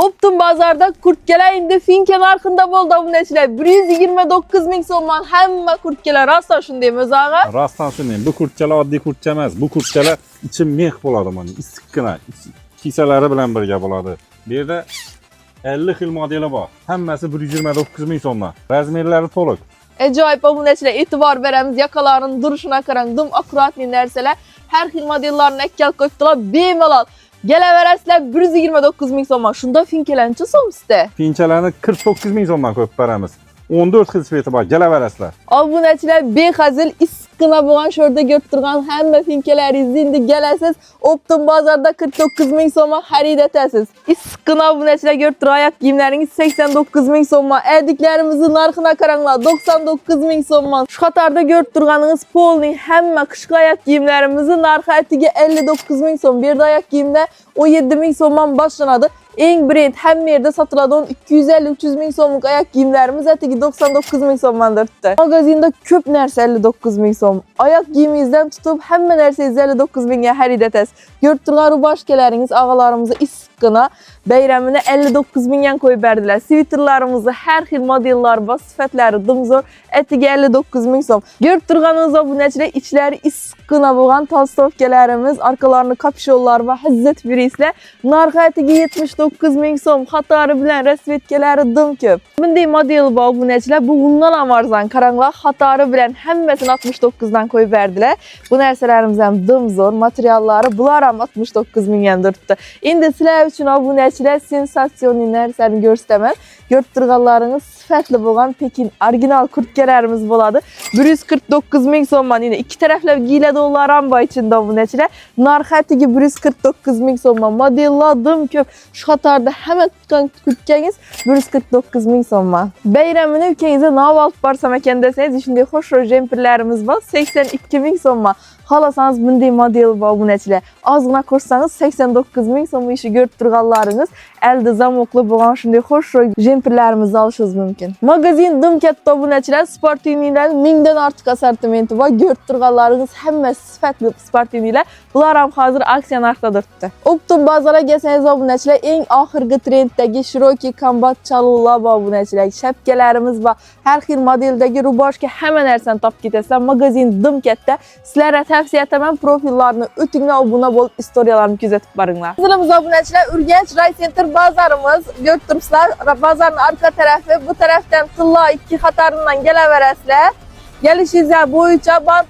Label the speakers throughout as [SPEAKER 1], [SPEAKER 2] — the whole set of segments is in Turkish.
[SPEAKER 1] Optum bazarda kurtkeler indi finke narxında boldu abuneçiler. 129 ming so'mdan hamma kurtkelar rostdan shunday o'zag'a.
[SPEAKER 2] Rastdan shunday. Bu kurtchalar oddiy kurtcha emas. Bu kurtchalar ichi mex bo'ladi mana, issiqqina. Kisalari bilan birga bo'ladi. Bu yerda 50 xil modeli bor. Hammasi 129 ming so'mdan. Razmerlari to'liq.
[SPEAKER 1] Ajoyib abuneçiler e'tibor beramiz. Yakalarının duruşuna qaran, dum akkuratli narsalar. Har xil modellarini ekkal qo'yibdilar bemalol. Gelaverasizlar 129 ming so'mdan. Shunda finkelancha so'msizda.
[SPEAKER 2] Finchalarni 49 ming so'mdan qo'yib beramiz. 14 xil sveti bor. Kelaverasizlar.
[SPEAKER 1] Obunachilar behazil issiqqina bo'lgan sho'rda ko'rib turgan hamma finkalaringizni endi kelasiz Optum bozorda 49 ming so'mga xarid etasiz. Issiqqina obunachilar ko'rib turgan kiyimlaringiz 89 ming so'mga, adiklarimizni narxini qaranglar 99 ming so'mga. Shu qatorda ko'rib turganingiz polning hamma qishki oyoq kiyimlarimizni narxi atiga 59 ming so'm. Bu yerda oyoq kiyimda 17 ming so'mdan boshlanadi. Eng brend hamma yerda sotiladigan 250-300 ming so'mlik oyoq kiyimlarimiz atigi 99 ming so'mdan turibdi. Magazinda ko'p narsa 59 ming so'm. Oyoq kiyimingizdan tutib hamma narsangizni 59 mingga xarid etasiz. Ko'rib turgan rubashkalaringiz og'alarimizni issiqqina bayramini 59 mingdan qo'yib berdilar. Sviterlarimizni har xil modellar bor, sifatlari dumzo'r, atiga 59 ming so'm. Ko'rib turganingiz obunachilar ichlari issiqqina bo'lgan talstovkalarimiz, orqalarini kapshonlar va hizzat birislar narxi atiga 79 ming so'm. Xatori bilan rasvetkalari dum ko'p. Bunday model obunachilar, bu bundan ham arzon. Qaranglar, xatori bilan hammasini 69 dan qo'yib berdilar. Bu narsalarimiz ham dum zo'r, materiallari bular ham 69 mingdan turibdi. Endi sizlar uchun obunachilar sensatsionniy narsani ko'rsataman. Ko'rib turganlaringiz sifatli bo'lgan Pekin original kurtkalarimiz bo'ladi. 149 ming so'mdan. Endi ikki taraflab giyiladiganlar ham bor ichida obunachilar. Narxi atiga 149 ming so'mdan. Modellar dum ko'p. Shu qatorda hamma tutgan kurtkangiz 149 ming so'mdan. Bayramini ukangizga nov olib borsam ekan desangiz, shunday xushro'y jemperlarimiz bor. 82 ming so'mdan. Xolasangiz bunday model bor obunachilar. Ozgina ko'rsangiz 89 ming so'm ishi ko'rib turganlaringiz elde zamokli bo'lgan shunday xushro'y jemperlarimizni olishingiz mumkin. Magazin dum katta obunachilar, sportivnilar mingdan ortiq assortimenti bor. Ko'rib turganlaringiz hammasi sifatli sportivnilar. Bular ham hozir aksiya narxda turibdi. Optum bozorga kelsangiz obunachilar, eng oxirgi trenddagi Shiroki kombat chaluvlar bor obunachilar. Shapkalarimiz bor. Har xil modeldagi rubashka hamma narsani topib ketasizlar. Magazin dum katta. Sizlarga tavsiya etaman profillarni o'tinglar obuna bo'lib istoriyalarni kuzatib boringlar. Bizimiz obunachilar Urganch Ray Center. Ko'rib turibsizlar, bozorning orqa tarafi, bu tarafdan Tilla ikki xataridan kelaverasizlar. Gelişinizler bo'yicha ban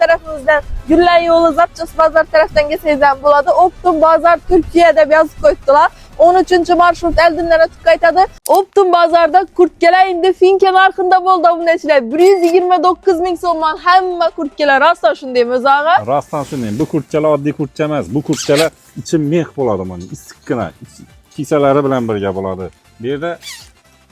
[SPEAKER 1] yo'li Zapchas bozor tarafdan kelsangiz ham bo'ladi. Optum bozor Turkiya deb yozib qo'yibdilar. 13 marshrut Eldindan o'tib qaytadi. Optum bozorda kurtkalar endi finke narxida bo'ldi obunachilar. 129 ming so'mdan hamma kurtkalar rostdan shunday o'zag'a.
[SPEAKER 2] Rastdan shunday. Bu kurtchalar oddiy kurtcha emas. Bu kurtchalar ichi mex bo'ladi mana, issiqqina. Kisalari bilan birga bo'ladi. Bu yerda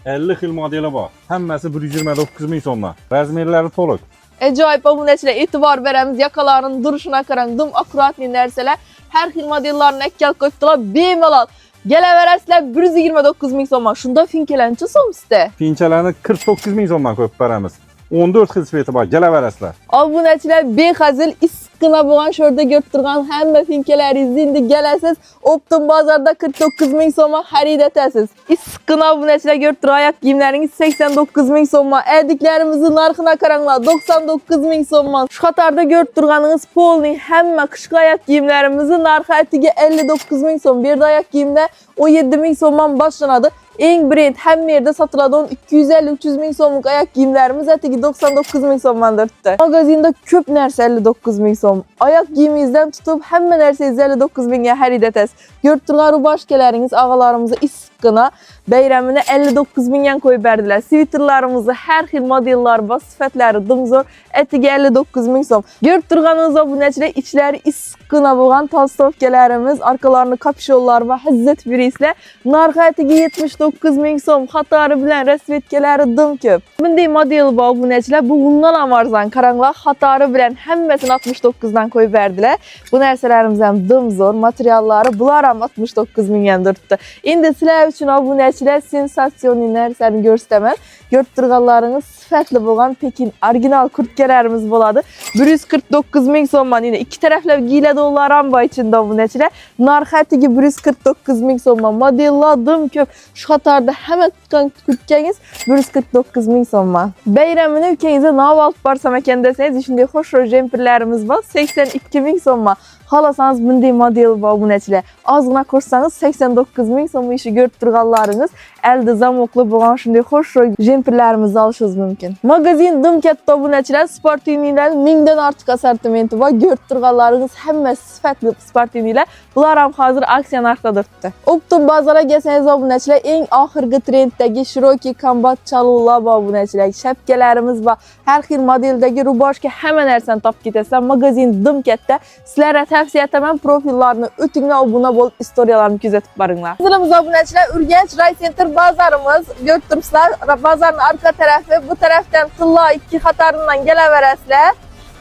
[SPEAKER 2] 50 xil modeli bor. Hammasi 129 ming so'mdan. Razmerlari to'liq.
[SPEAKER 1] Ajoyib obunachilar e'tibor beramiz. Yakalarının duruşuna qarang, dum akkuratli narsalar. Har xil modellarini ekkal qo'yibdilar bemalol. Kelaverasizlar 129 ming so'm. Shunda finkelancha so'msizda.
[SPEAKER 2] Finchalarni 49 ming so'mdan qo'yib beramiz. 14 xil sveti bor. Kelaverasizlar.
[SPEAKER 1] Obunachilar behazil issiqqina bo'lgan sho'rda ko'rib turgan hamma finkalaringizni endi kelasiz Optum bozorda 49 ming so'mga xarid etasiz. Issiqqina obunachilar ko'rib turgan oyoq kiyimlaringiz 89 ming so'mga, adiklarimizni narxini qaranglar 99 ming so'mga. Shu qatorda ko'rib turganingiz polning hamma qishki oyoq kiyimlarimizni narxi atiga 59 ming so'm. Bu yerda oyoq kiyimda 17 ming so'mdan boshlanadi. Eng brend hamma yerda sotiladigan 250-300 ming so'mlik oyoq kiyimlarimiz atigi 99 ming so'mdan turibdi. Magazinda ko'p narsa 59 ming so'm. Oyoq kiyimingizdan tutib hamma narsangizni 59 mingga xarid etasiz. Ko'rib turgan rubashkalaringiz og'alarimizni issiqqina bayramini 59 mingdan qo'yib berdilar. Sviterlarimizni har xil modellar bor, sifatlari dumzo'r, atiga 59 ming so'm. Ko'rib turganingiz obunachilar ichlari issiqqina bo'lgan talstovkalarimiz, orqalarini kapshonlar va hizzat birislar narxi atiga 79 69 ming so'm qatori bilan rasvetkalari dim ko'p. Bunday model bor obunachilar. Bu undan ham arzon. Qaranglar, qatori bilan hammasini 69 dan qo'yib berdilar. Bu narsalarimiz ham dim zo'r, materiallari bular ham 69 mingdan turibdi. Endi sizlar uchun obunachilar sensatsion narsani ko'rsataman. Ko'rib turganlaringiz sifatli bo'lgan Pekin original kurtkalarimiz bo'ladi. 149 ming so'mdan yine iki taraflab giyiladi ular ham bor ichida obunachilar. Narxatiga 149 ming so'mdan modellar dim ko'p. Shu qatorda hamma tutgan kurtkangiz 149 ming so'mdan. Bayramini ukangizga nov olib borsam ekan desangiz, shunday xo'sh jemperlarimiz bor 82 ming so'mdan. Xolasangiz bunday model bor obunachilar. Ozgina ko'rsangiz 89 ming so'm ishi ko'rib turganlaringiz elde zamokli bo'lgan shunday xo'sh jemperlarimizni olishingiz mumkin. Magazin dim katta obunachilar sportivnilar mingdan ortiq assortimenti bor. Ko'rib turganlaringiz hammasi sifatli sportivnilar. Bular ham hozir aksiya narxda turibdi. Optum bozorga kelsangiz obunachilar eng oxirgi trenddagi Shiroki kombat chaluvlar bor obunachilar. Shapkalarimiz va har xil modeldagi rubashka hamma narsani topib ketasizlar. Magazin dim katta. Sizlarga tavsiya etaman profillarni o'tinglar obuna bo'lib istoriyalarni kuzatib boringlar. Bizimiz obunachilar Urganch Ray Center bozorimiz. Ko'rib turibsizlar, bozorning orqa tarafi, bu tarafdan Tilla ikki xataridan kelaverasizlar.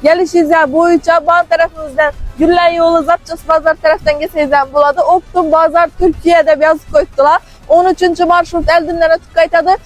[SPEAKER 1] Gelişinizler bo'yicha ban tarafimizdan Gullan yo'li Zapchas bozor tarafdan kelsangiz ham bo'ladi. Optum bozor Turkiya deb yozib qo'yibdilar. 13 marshrut Eldinlarga qaytadi.